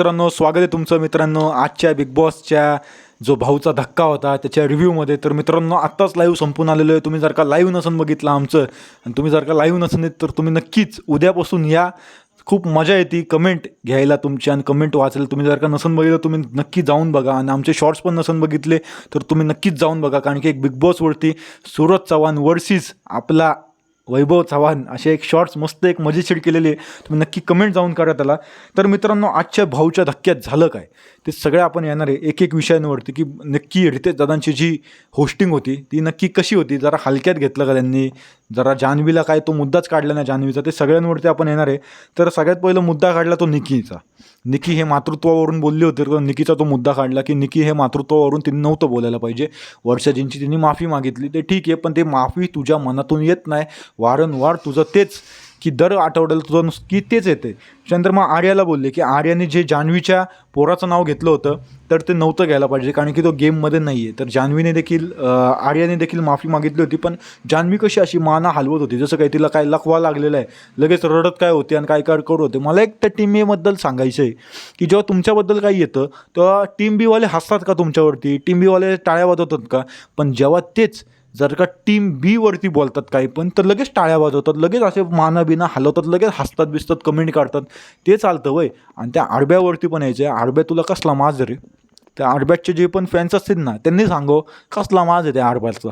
मित्रांनो स्वागत आहे तुमचं मित्रांनो आजच्या बिग बॉसच्या जो भाऊचा धक्का होता त्याच्या रिव्ह्यूमध्ये तर मित्रांनो आत्ताच लाईव्ह संपून आलेलो आहे. तुम्ही जर का लाईव्ह नसन बघितलं आमचं आणि तुम्ही जर का लाईव्ह नसन येत तर तुम्ही नक्कीच उद्यापासून या. खूप मजा येते कमेंट घ्यायला तुमची आणि कमेंट वाचायला. तुम्ही जर का नसन बघितलं तुम्ही नक्की जाऊन बघा. आणि आमचे शॉर्ट्स पण नसन बघितले तर तुम्ही नक्कीच जाऊन बघा. कारण की एक बिग बॉसवरती सूरज चव्हाण वर्सेस आपला वैभव चव्हाण असे एक शॉर्ट्स मस्त एक मजेशीर केलेले आहे. तुम्ही नक्की कमेंट जाऊन करा त्याला. तर मित्रांनो आजच्या भाऊच्या धक्क्यात झालं काय? ते सगळं आपण येणार आहे. एक एक विषयांवरती की नक्की रितेश दादांची जी होस्टिंग होती ती नक्की कशी होती? जरा हलक्यात घेतलं का त्यांनी? जरा जान्हवीला काय तो मुद्दाच काढला नाही जान्हवीचा. ते सगळ्यांवरती आपण येणार आहे. तर सगळ्यात पहिला मुद्दा काढला तो निकीचा निकी हे मातृत्वावरून बोलले होते. तर निकीचा तो मुद्दा काढला की निकी हे मातृत्वावरून तिने नव्हतं बोलायला पाहिजे. वर्षाजींची तिने माफी मागितली. ते ठीक आहे पण ते माफी तुझ्या मनातून येत नाही. वारंवार तुझं तेच की दर आठवड्याला तुझं की तेच येते चंद्रमा मग आर्याला बोलले की आर्याने जे जान्हवीच्या पोराचं नाव घेतलं होतं तर ते नव्हतं घ्यायला पाहिजे कारण की तो गेममध्ये नाही आहे तर जान्हवीने देखील आर्याने देखील माफी मागितली होती पण जान्हवी कशी अशी माना हलवत होती? जसं काही तिला काय लखवा लागलेला आहे लगेच रडत काय होते आणि काय काय करत होते? मला एक त्या टीम एबद्दल सांगायचं आहे की जेव्हा तुमच्याबद्दल काही येतं तेव्हा टीम बीवाले हसतात का तुमच्यावरती? टीम बीवाले टाळ्या वाजवतात का? पण जेव्हा तेच जर का टीम बी वरती बोलतात काही पण तर लगेच टाळ्या वाजवतात लगेच असे माना बिना हलवतात लगेच हसतात बिसतात कमेंट काढतात. ते चालतं वय. आणि त्या आडब्यावरती पण यायचं. आहे आडब्या तुला कसला माज रे? त्या आडब्याचे जे पण फॅन्स असतील ना त्यांनी सांगो कसला माज आहे त्या आडब्याचा?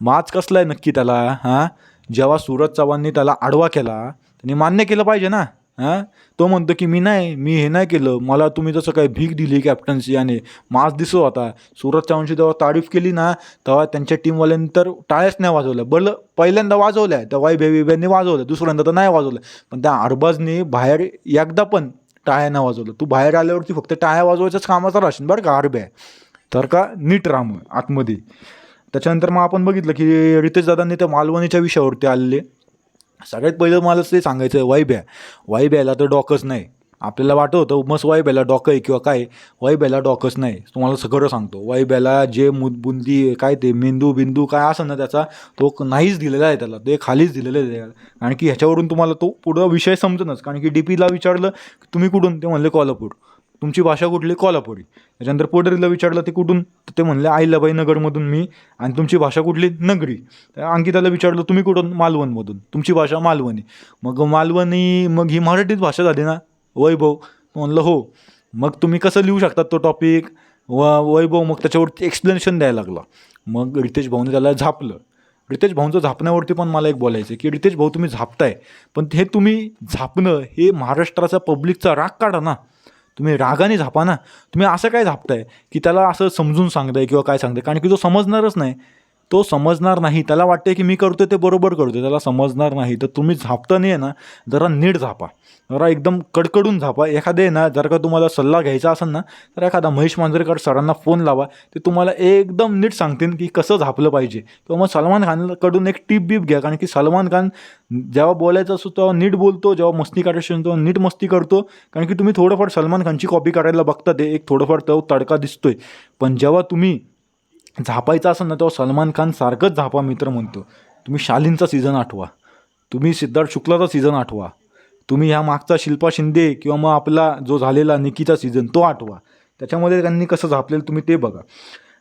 माज कसला आहे नक्की त्याला हां? जेव्हा सूरज चव्हाणनी त्याला आडवा केला त्यांनी मान्य केलं पाहिजे ना. हां? तो म्हणतो की मी नाही मी हे नाही केलं. मला तुम्ही जसं काही भीक दिली कॅप्टन्सी आणि मास दिसत होता. सूरज चव्हाणची जेव्हा तारीफ केली ना तेव्हा त्यांच्या टीमवाल्यांनी तर टाळ्याच नाही वाजवल्या. बरं पहिल्यांदा वाजवल्या त्या वाईब्या बिब्यांनी वाजवलं दुसऱ्यांदा तर नाही वाजवलं पण त्या अरबाजने बाहेर एकदा पण टाळ्या नाही वाजवलं तू बाहेर आल्यावरती फक्त टाळ्या वाजवायच्याच कामाचा राहशील बरं का अरब्या तर का? नीट राम आतमध्ये. त्याच्यानंतर मग आपण बघितलं की रितेश दादांनी त्या मालवणीच्या विषयावरती आलेले. सगळ्यात पहिलं मला ते सांगायचं आहे वाईब्या वाईब्याला तर डॉकच नाही. आपल्याला वाटत होतं मस्त वाईब्याला डॉकं आहे किंवा काय वाईब्याला डॉकच नाही. तुम्हाला सगळं सांगतो. वाईब्याला जे मुद बुंदी काय ते मेंदू बिंदू काय असं ना त्याचा तो नाहीच दिलेला आहे त्याला. ते खालीच दिलेलं आहे त्याला. कारण की ह्याच्यावरून तुम्हाला तो पुढं विषय समजणच कारण की डी पीला विचारलं की तुम्ही कुठून? ते म्हणले कोल्हापूर. तुमची भाषा कुठली? कोल्हापुरी. त्याच्यानंतर पोडरीला विचारलं ते कुठून? तर ते म्हणले आईलाबाई नगरमधून मी. आणि तुमची भाषा कुठली? नगरी. त्या अंकिताला विचारलं तुम्ही कुठून? मालवणमधून. तुमची भाषा मालवणी. मग मालवणी मग ही मराठीच भाषा झाली ना? वैभव. म्हणलं हो. मग तुम्ही कसं लिहू शकतात तो टॉपिक व वैभव मग त्याच्यावरती एक्सप्लेनेशन द्यायला लागला. मग रितेश भाऊने त्याला झापलं. रितेश भाऊंचं झापण्यावरती पण मला एक बोलायचं की रितेश भाऊ तुम्ही झापताय. पण हे तुम्ही झापणं हे महाराष्ट्राचा पब्लिकचा राग काढा ना. तुम्ही रागाने झापा ना. तुम्ही असं काय झापताय की त्याला असं समजून सांगताय किंवा काय सांगताय? कारण की तो समजणारच नाही. तो समजणार नाही. त्याला वाटते की मी करतोय ते बरोबर करतोय. त्याला समजणार नाही. तर तुम्ही झापता नाही आहे ना जरा नीट झापा. जरा एकदम कडकडून झापा. एखादे ना जर का तुम्हाला सल्ला घ्यायचा असेल ना तर एखादा महेश मांजरेकर सरांना फोन लावा. ते तुम्हाला एकदम नीट सांगतील की कसं झापलं पाहिजे. किंवा मग सलमान खानकडून एक टीप बीप घ्या. कारण की सलमान खान जेव्हा बोलायचं असतो तेव्हा नीट बोलतो. जेव्हा मस्ती करायची तेव्हा नीट मस्ती करतो. कारण की तुम्ही थोडंफार सलमान खानची कॉपी करायला बघता ते. एक थोडंफार तो तडका दिसतोय. पण जेव्हा तुम्ही झापायचं असेल ना तेव्हा सलमान खान सारखंच झापा मित्र म्हणतो. तुम्ही शालीनचा सीझन आठवा. तुम्ही सिद्धार्थ शुक्लाचा सीझन आठवा. तुम्ही ह्या मागचा शिल्पा शिंदे किंवा मग आपला जो झालेला निकीचा सीझन तो आठवा. त्याच्यामध्ये त्यांनी कसं झापलेलं तुम्ही ते बघा.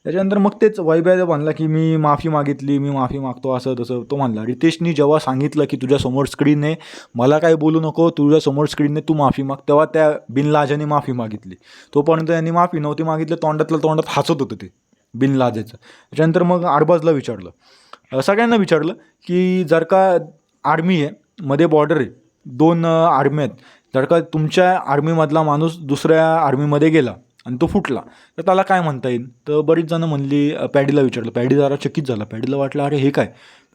त्याच्यानंतर मग तेच वैभ्या म्हणला की मी माफी मागितली मी माफी मागतो असं तसं तो म्हणला. रितेशनी जेव्हा सांगितलं की तुझ्यासमोर स्क्रीन आहे मला काय बोलू नको तुझ्यासमोर स्क्रीनने तू माफी माग तेव्हा त्या बिनलाजाने माफी मागितली. तोपर्यंत यांनी माफी नव्हती मागितली तोंडातल्या तोंडात हसत होतं ते. बिन लादेचं त्याच्यानंतर मग आरबाजला विचारलं. सगळ्यांना विचारलं की जर का आर्मी आहे मध्ये बॉर्डर आहे दोन आर्मी आहेत. जर का तुमच्या आर्मीमधला माणूस दुसऱ्या आर्मीमध्ये गेला आणि तो फुटला तर त्याला काय म्हणता येईल? तर बरीच जणं म्हणली पॅडीला विचारलं. पॅडी जरा चकित झाला. पॅडीला वाटलं अरे हे काय?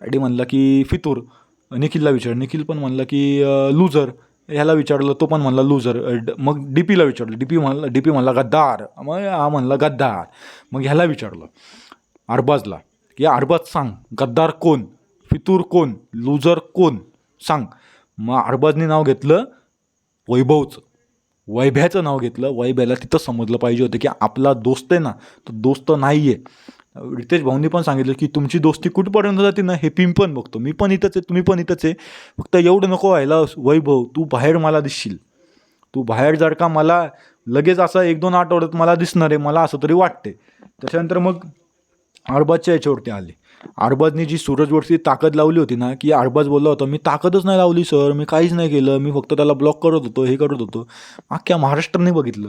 पॅडी म्हणला की फितूर. निखिलला विचार निखिल पण म्हणला की लूजर. ह्याला विचारलं तो पण म्हणला लुझर मग डी पीला विचारलं डी पी म्हणला डी पी म्हणला गद्दार. मग हा म्हणला गद्दार. मग ह्याला विचारलं अरबाजला की अरबाज सांग गद्दार कोण? फितूर कोण? लुझर कोण? सांग. मग अरबाजने नाव घेतलं वैभवचं. वैभ्याचं नाव घेतलं वैभ्याला तिथं समजलं पाहिजे होतं की आपला दोस्त आहे ना तो दोस्त नाही आहे रितेश भाऊंनी पण सांगितलं की तुमची दोस्ती कुठपर्यंत जाते ना हे पिंप पण बघतो. मी पण इथंच आहे तुम्ही पण इथंच आहे. फक्त एवढं नको व्हायला वैभव तू बाहेर मला दिसशील. तू बाहेर जर का मला लगेच असं एक दोन आठवड्यात मला दिसणार आहे मला असं तरी वाटते त्याच्यानंतर मग अरबाजच्या याच्यावरती आले. अरबाजने जी सूरजवरती ताकद लावली होती ना की अरबाज बोलला होता मी ताकदच नाही लावली सर. मी काहीच नाही केलं. मी फक्त त्याला ब्लॉक करत होतो हे करत होतो. अख्ख्या महाराष्ट्राने बघितलं.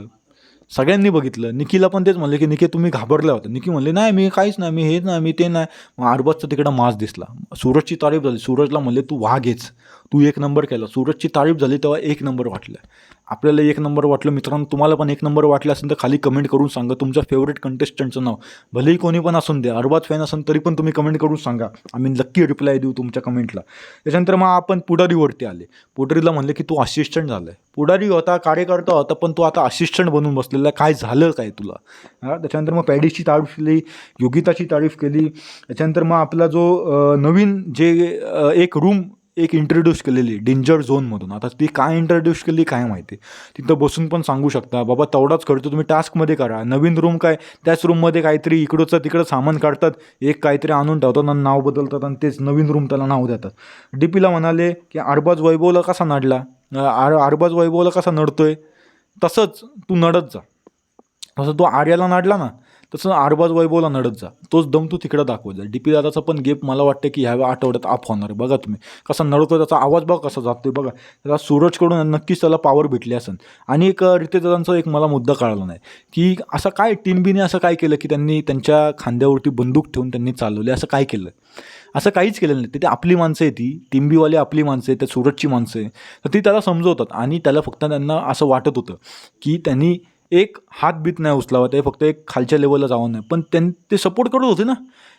सगळ्यांनी बघितलं. निकीला पण तेच म्हणले की निके तुम्ही घाबरल्या होत्या निकी म्हणले नाही मी काहीच नाही मी हेच नाही मी ते नाही. मग अरबाजचा तिकडं मास दिसला. सूरजची तारीफ झाली. सूरजला म्हणले तू वाघेच तू एक नंबर केला. सूरजची तारीफ झाली तेव्हा एक नंबर वाटलं. आपल्याला एक नंबर वाटलं. मित्रांनो तुम्हाला पण एक नंबर वाटलं असेल तर खाली कमेंट करून सांगा. तुमच्या फेवरेट कंटेस्टंटचं नाव. भलेही कोणी पण असून द्या अरबाज फॅन असून तरी पण तुम्ही कमेंट करून सांगा. आम्ही नक्की रिप्लाय देऊ तुमच्या कमेंटला त्याच्यानंतर मग आपण पुढारीवरती आले. पुढारीला म्हणले की तू असिस्टंट झालाय. पुढारी होता कार्यकर्ता होता पण तू आता असिस्टंट बनून बसलेला आहे. काय झालं काय तुला? त्याच्यानंतर मग पॅडीची तारीफ केली योगिताची तारीफ केली. त्याच्यानंतर मग आपला जो नवीन जे एक रूम एक इंट्रोड्यूस केलेली डेंजर झोनमधून आता ती काय इंट्रोड्यूस केली काय माहिती? तिथं बसून पण सांगू शकता बाबा तेवढाच खर्च तुम्ही टास्कमध्ये करा. नवीन रूम काय त्याच रूममध्ये काहीतरी इकडंचं तिकडं सामान काढतात एक काहीतरी आणून ठेवतात आणि नाव बदलतात आणि तेच नवीन रूम त्याला नाव देतात. डी पीला म्हणाले की अरबाज वैभवला कसा नडला? आर अरबाज वैभवला कसा नडतोय? तसंच तू नडत जा. तसं तो आर्याला नाडला ना तसं अरबाज वैभवला नडत जा. तोच दम तू तिकडं दाखवत जा. डी पी दादाचा पण गेप मला वाटतं की ह्या आठवड्यात आप होणार आहे. बघा तुम्ही. कसा नडतो त्याचा आवाज बघा कसा जातोय बघा. त्याला सूरजकडून नक्कीच त्याला पॉवर भेटली असेल आणि एक अं, रितेश दादांचा एक मला मुद्दा कळाला नाही. की असं काय टिंबीने असं काय केलं की त्यांनी त्यांच्या खांद्यावरती बंदूक ठेवून त्यांनी चालवले? असं काय केलं? असं काहीच केलेलं नाही. तिथे आपली माणसं आहे ती. टिंबीवाली आपली माणसं आहे त्या सूरजची माणसं आहे तर ती त्याला समजवतात. आणि त्याला फक्त त्यांना असं वाटत होतं की त्यांनी एक हात बीत नाही उचलावा ते फक्त एक खालच्या लेवलला जावं नाही. पण त्यां ते सपोर्ट करत होते ना.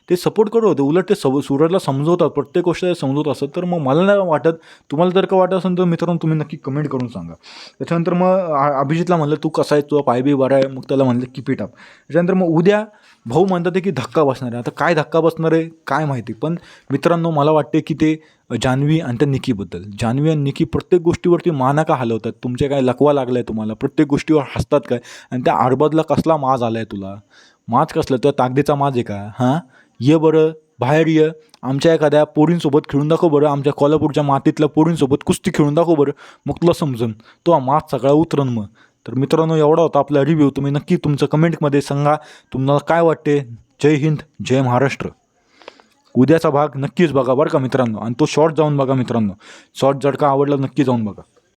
ते सपोर्ट करत होते. उलट ते सव सूरजला समजवतात. प्रत्येक गोष्ट समजवत असतात. तर मग मला नाही वाटत तुम्हाला जर का वाटत असेल तर मित्रांनो तुम्ही नक्की कमेंट करून सांगा. त्याच्यानंतर मग अभिजितला म्हणलं तू कसा आहे तुझा पायबी बरा आहे. मग त्याला म्हणलं की पिटाप त्याच्यानंतर मग उद्या भाऊ म्हणतात आहे की धक्का बसणार आहे. आता काय धक्का बसणार आहे काय माहिती. पण मित्रांनो मला वाटते की ते जान्हवी आणि त्या निकीबद्दल. जान्हवी आणि निकी प्रत्येक गोष्टीवरती माना का हलवतात? तुमचे काय लकवा लागला आहे तुम्हाला? प्रत्येक गोष्टीवर हसतात काय? आणि त्या आडबदला कसला माज आला आहे तुला? माज कसला? तुझ्या ताकदीचा माज आहे का? हां? ये बरं बाहेर ये. आमच्या एखाद्या पोरींसोबत खेळून दाखव बरं. आमच्या कोल्हापूरच्या मातीतल्या पोरींसोबत कुस्ती खेळून दाखव बरं. मग तुला समजन. तो मात सगळा उतरन मग. तर मित्रांनो एवढा होता आपला रिव्ह्यू तुम्ही नक्की तुमचं कमेंटमध्ये सांगा. तुम्हाला काय वाटते? जय हिंद जय महाराष्ट्र. उद्याचा भाग नक्कीच बघा बरं का मित्रांनो. आणि तो शॉर्ट जाऊन बघा मित्रांनो. शॉर्ट जर का आवडला नक्की जाऊन बघा.